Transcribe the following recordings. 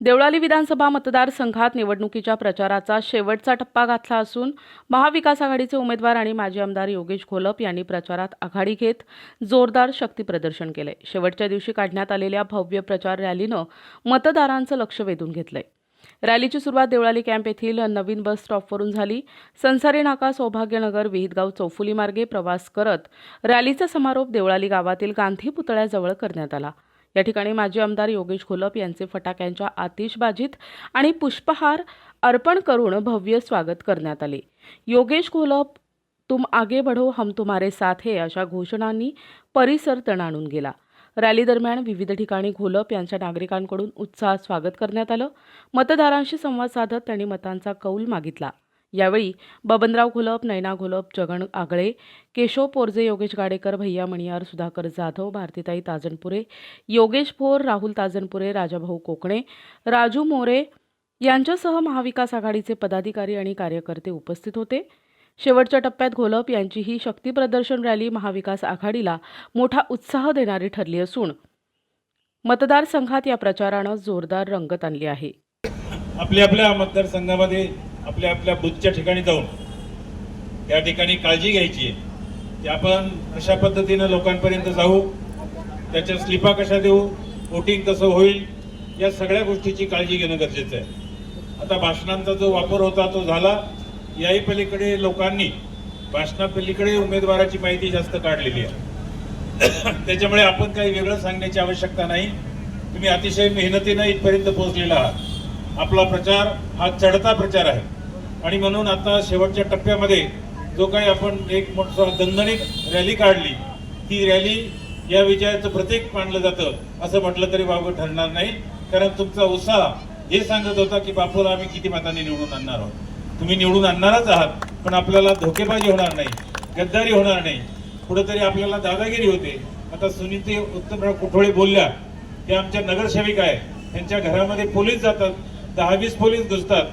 देवळाली विधानसभा मतदारसंघात निवडणुकीच्या प्रचाराचा शेवटचा टप्पा गाठला असून महाविकास आघाडीचे उमेदवार आणि माजी आमदार योगेश घोलप यांनी प्रचारात आघाडी घेत जोरदार शक्तीप्रदर्शन केले. शेवटच्या दिवशी काढण्यात आलेल्या भव्य प्रचार रॅलीनं मतदारांचं लक्ष वेधून घेतलंय. रॅलीची सुरुवात देवळाली कॅम्प येथील नवीन बस स्टॉपवरून झाली. संसारी नाका सौभाग्यनगर विहितगाव चौफुली मार्गे प्रवास करत रॅलीचा समारोप देवळाली गावातील गांधी पुतळ्याजवळ करण्यात आला. या ठिकाणी माजी आमदार योगेश घोलप यांचे फटाक्यांच्या आतिषबाजीत आणि पुष्पहार अर्पण करून भव्य स्वागत करण्यात आले. योगेश घोलप तुम आगे बढो हम तुम्हारे साथ हे अशा घोषणांनी परिसर तणाणून गेला. रॅली दरम्यान विविध ठिकाणी घोलप यांच्या नागरिकांकडून उत्साहात स्वागत करण्यात आलं. मतदारांशी संवाद साधत त्यांनी मतांचा कौल मागितला. यावेळी बबनराव घोलप नैना घोलप जगन आगळे केशव पोरजे योगेश गाडेकर भैया मणियार सुधाकर जाधव भारतीताई ताजनपुरे योगेश भोर राहुल ताजनपुरे राजाभाऊ कोकणे राजू मोरे यांच्यासह महाविकास आघाडीचे पदाधिकारी आणि कार्यकर्ते उपस्थित होते. शेवटच्या टप्प्यात घोलप यांची ही शक्तीप्रदर्शन रॅली महाविकास आघाडीला मोठा उत्साह देणारी ठरली असून मतदारसंघात या प्रचारानं जोरदार रंगत आणली आहे. आपल्या आपल्या मतदारसंघामध्ये आपल्या आपल्या बुथच्या ठिकाणी जाऊन त्या ठिकाणी काळजी घ्यायची आहे. की आपण कशा पद्धतीनं लोकांपर्यंत जाऊ त्याच्या स्लिपा कशा देऊ वोटिंग कसं होईल या सगळ्या गोष्टीची काळजी घेणं गरजेचं आहे. आता भाषणांचा जो वापर होता तो झाला. याही पलीकडे लोकांनी भाषणापलीकडे उमेदवाराची माहिती जास्त काढलेली आहे. त्याच्यामुळे आपण काही वेगळं सांगण्याची आवश्यकता नाही. तुम्ही अतिशय मेहनतीनं इथपर्यंत पोहोचलेला आहात. आपला प्रचार हा चढता प्रचार आहे. आणि म्हणून आता शेवटच्या टप्प्यामध्ये जो काही आपण एक मोठा दणदणीत रॅली काढली ती रॅली या विजयाचं प्रतीक मानलं जातं असं म्हटलं तरी बाबू ठरणार नाही. कारण तुमचा उत्साह हे सांगत होता की बापूला आम्ही किती मतांनी निवडून आणणार आहोत. तुम्ही निवडून आणणारच आहात पण आपल्याला धोकेबाजी होणार नाही गद्दारी होणार नाही. कुठंतरी आपल्याला दादागिरी होते. आता सुनीते उत्तमराव कुठोळे बोलल्या ते आमच्या नगरसेविका आहे त्यांच्या घरामध्ये पोलीस जातात. दहा वीस पोलीस घुसतात.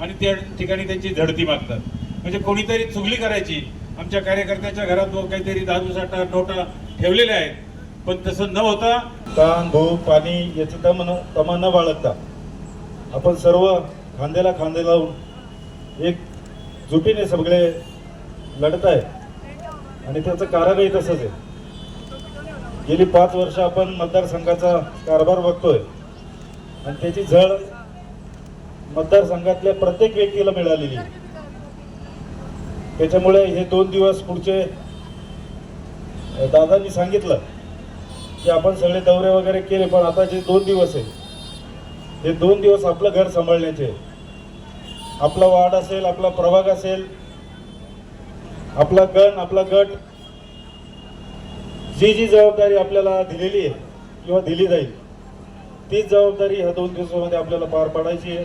आणि त्या ठिकाणी त्यांची झडती मागतात. म्हणजे कोणीतरी चुगली करायची. आमच्या कार्यकर्त्याच्या घरात काहीतरी दारू साठा नोटा ठेवलेल्या आहेत. पण तसं न होता ताण भूक पाणी याचं तम न तमा न बाळगता आपण सर्व खांद्याला खांदे लावून एक जुटीने सगळे लढत आहे. आणि त्याचं कारणही तसंच आहे. गेली पाच वर्ष आपण मतदारसंघाचा कारभार बघतोय. आणि त्याची झळ मतदारसंघातल्या प्रत्येक व्यक्तीला मिळालेली. त्याच्यामुळे हे दोन दिवस पुढचे दादांनी सांगितलं की आपण सगळे दौरे वगैरे केले पण आता जे दोन दिवस आहे हे दोन दिवस आपलं घर सांभाळण्याचे आपला वार्ड असेल आपला प्रभाग असेल आपला गण आपला गट जी जी जबाबदारी आपल्याला दिलेली आहे किंवा दिली जाईल तीच जबाबदारी ह्या दोन दिवसामध्ये आपल्याला पार पाडायची आहे.